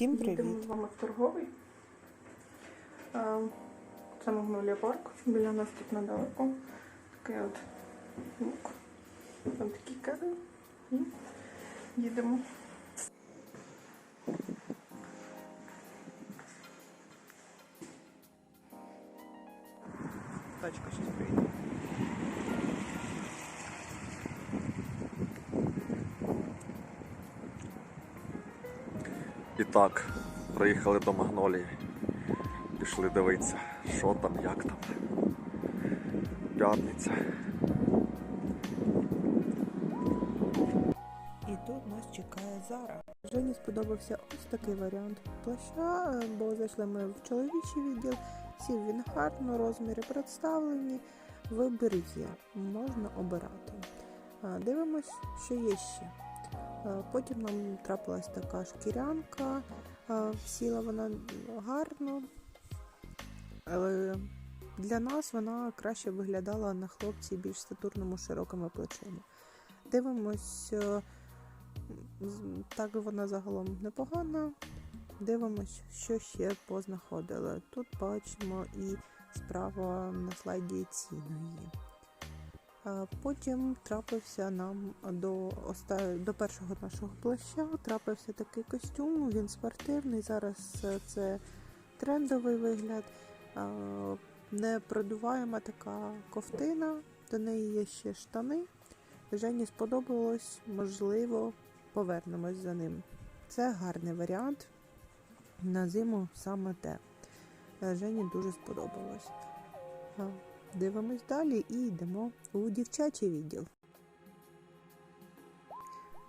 Всім Їдемо привіт! з вами в торговий. Е, Це Магнолія парк. Біля нас тут недалеко. Такий от лук. Там такий кевін. Їдемо. Тачка щось приїде. Так, приїхали до Магнолії. Пішли дивитися, що там, як там. П'ятниця. І тут нас чекає Зара. Жені сподобався ось такий варіант плаща, бо зайшли ми в чоловічий відділ. Сів він гарно, розміри представлені. Вибір є, можна обирати. Дивимось, що є ще. А, Потім нам трапилась така шкірянка, сіла вона гарно, але для нас вона краще виглядала на хлопці більш статурному широкими плечима. Дивимось, е, так вона загалом непогана. Дивимось, що ще познаходили. Тут бачимо і справа на слайді ціну. Потім трапився нам до, до першого нашого плаща, трапився такий костюм, він спортивний. Зараз е, це трендовий вигляд. А, Непродуваема така ковтина, до неї є ще штани. Жені сподобалось, можливо, повернемось за ним. Це гарний варіант. На зиму саме те. Е, Жені дуже сподобалось. Дивимось далі і йдемо у дівчачий відділ.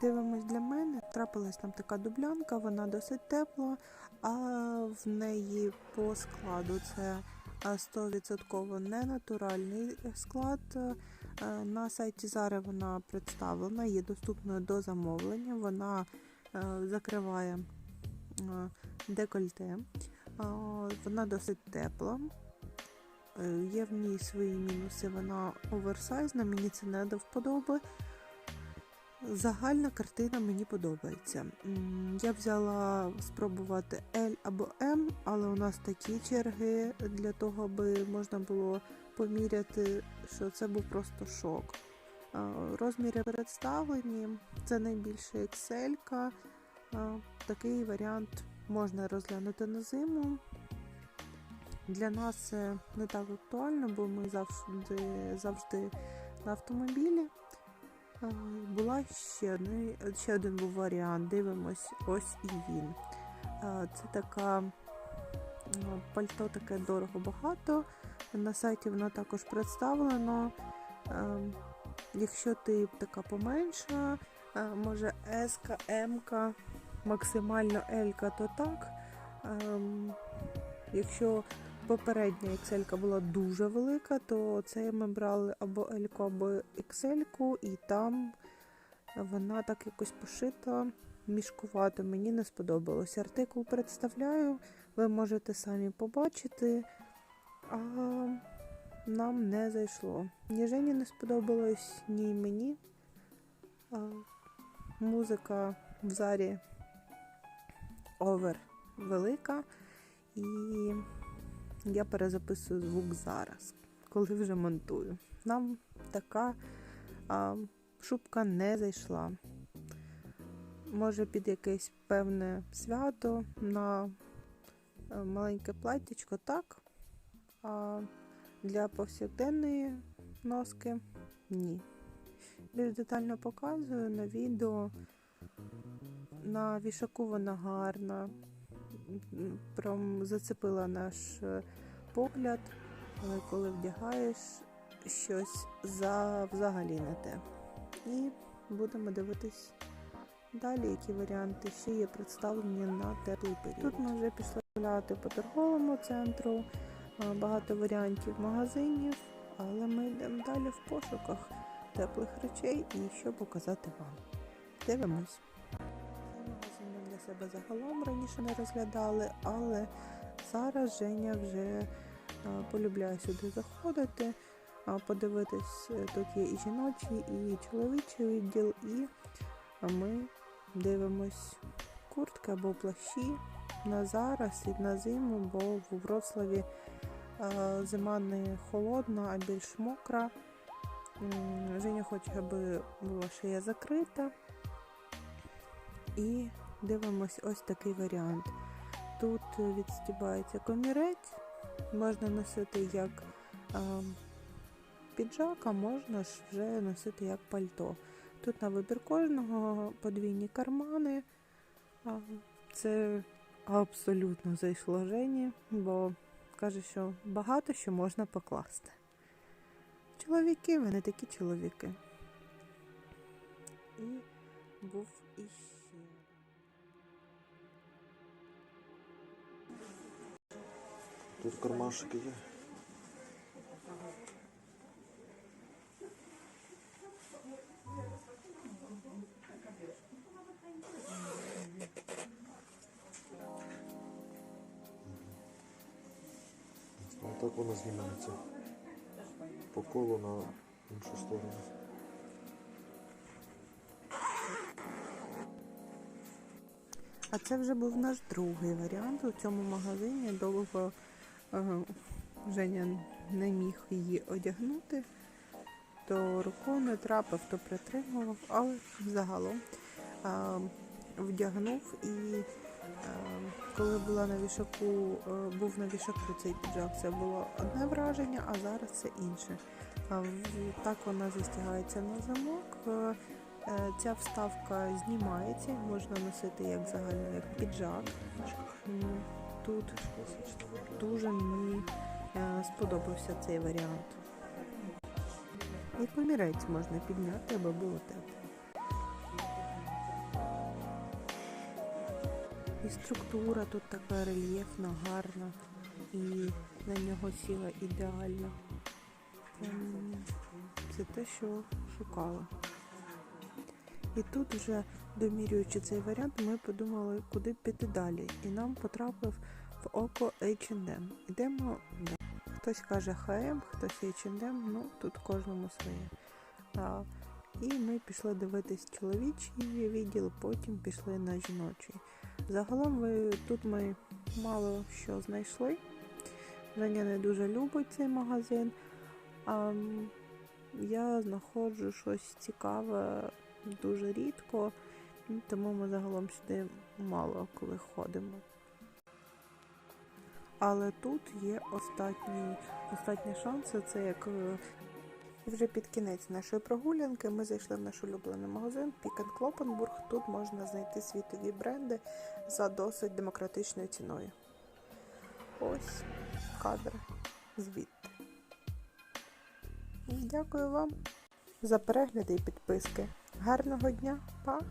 Дивимось для мене. Трапилась там така дублянка, вона досить тепла, а в неї по складу це 100% не натуральний склад. На сайті Зари вона представлена, є доступною до замовлення. Вона закриває декольте. Вона досить тепла. Е, Є в ній свої мінуси. Вона оверсайзна, мені це не до вподоби. Загальна картина мені подобається. Я взяла спробувати L або M, але у нас такі черги для того, аби можна було поміряти, що це був просто шок. Розміри представлені, це найбільше XL. -ка. Такий варіант можна розглянути на зиму. Для нас це не так актуально, бо ми завжди, завжди на автомобілі. Була ще, одне, ще один був варіант. Дивимось, ось і він. Це така ну, пальто таке дорого багато. На сайті воно також представлено. Якщо ти така поменша, може S, М, максимально L, то так. Якщо попередня XL була дуже велика, то це ми брали або L, або XL, і там вона так якось пошита мішкувато. Мені не сподобалось. Артикул представляю, ви можете самі побачити, а нам не зайшло. Ні Жені не сподобалось, ні мені. А, музика в зарі овер велика. Я перезаписую звук зараз, коли вже монтую. Нам така а, шубка не зайшла. Може під якесь певне свято на е, маленьке платтячко так. А для повсякденної носки ні. Більш детально показую на відео. На вішаку вона гарна прям зацепила наш е, погляд, але коли вдягаєш щось за взагалі не те. І будемо дивитись далі, які варіанти ще є представлені на теплий період. Тут ми вже пішли гуляти по торговому центру, багато варіантів магазинів, але ми йдемо далі в пошуках теплих речей і що показати вам. Дивимось. Себе загалом раніше не розглядали, але зараз Женя вже е, полюбляє сюди заходити, а, подивитись. е, Тут є і жіночий, і чоловічий відділ, і ми дивимось куртки або плащі на зараз і на зиму, бо в Вроцлаві е, зима не холодна, а більш мокра. Женя хоче, аби була шия закрита. І дивимось ось такий варіант. Тут відстібається комірець, можна носити як е, піджак, а можна ж вже носити як пальто. Тут на вибір кожного подвійні кармани. Це абсолютно зайшло Жені, бо каже, що багато що можна покласти. Чоловіки, вони такі чоловіки. І був іще. Тут кармашики є. Так воно знімається по колу на іншу сторону. А це вже був наш другий варіант у цьому магазині. Довго Женя не міг її одягнути, то рукою не трапив, то притримував, але загалом е, вдягнув і е, коли була на вішаку, е, був на вішаку цей піджак, це було одне враження, а зараз це інше. Так вона застягається на замок. е, Е, Ця вставка знімається, можна носити як загально, як піджак. Тут дуже мені е, сподобався цей варіант. І комірець можна підняти, аби було тепло. І структура тут така рельєфна, гарна, і на нього сіла ідеально. Ем, Це те, що шукала. І тут вже домірюючи цей варіант, ми подумали, куди піти далі. І нам потрапив в око H&M. Йдемо. Хтось каже H&M, хтось H&M, ну тут кожному своє. А, і ми пішли дивитись чоловічий відділ, потім пішли на жіночий. Загалом ви, тут ми мало що знайшли. Женя не дуже любить цей магазин. А, я знаходжу щось цікаве дуже рідко, тому ми загалом сюди мало коли ходимо. Але тут є останні, останні шанси. Це як е, вже під кінець нашої прогулянки ми зайшли в наш улюблений магазин Пікен Клопенбург. Тут можна знайти світові бренди за досить демократичною ціною. Ось кадр звідти. Дякую вам за перегляди і підписки. Гарного дня, па!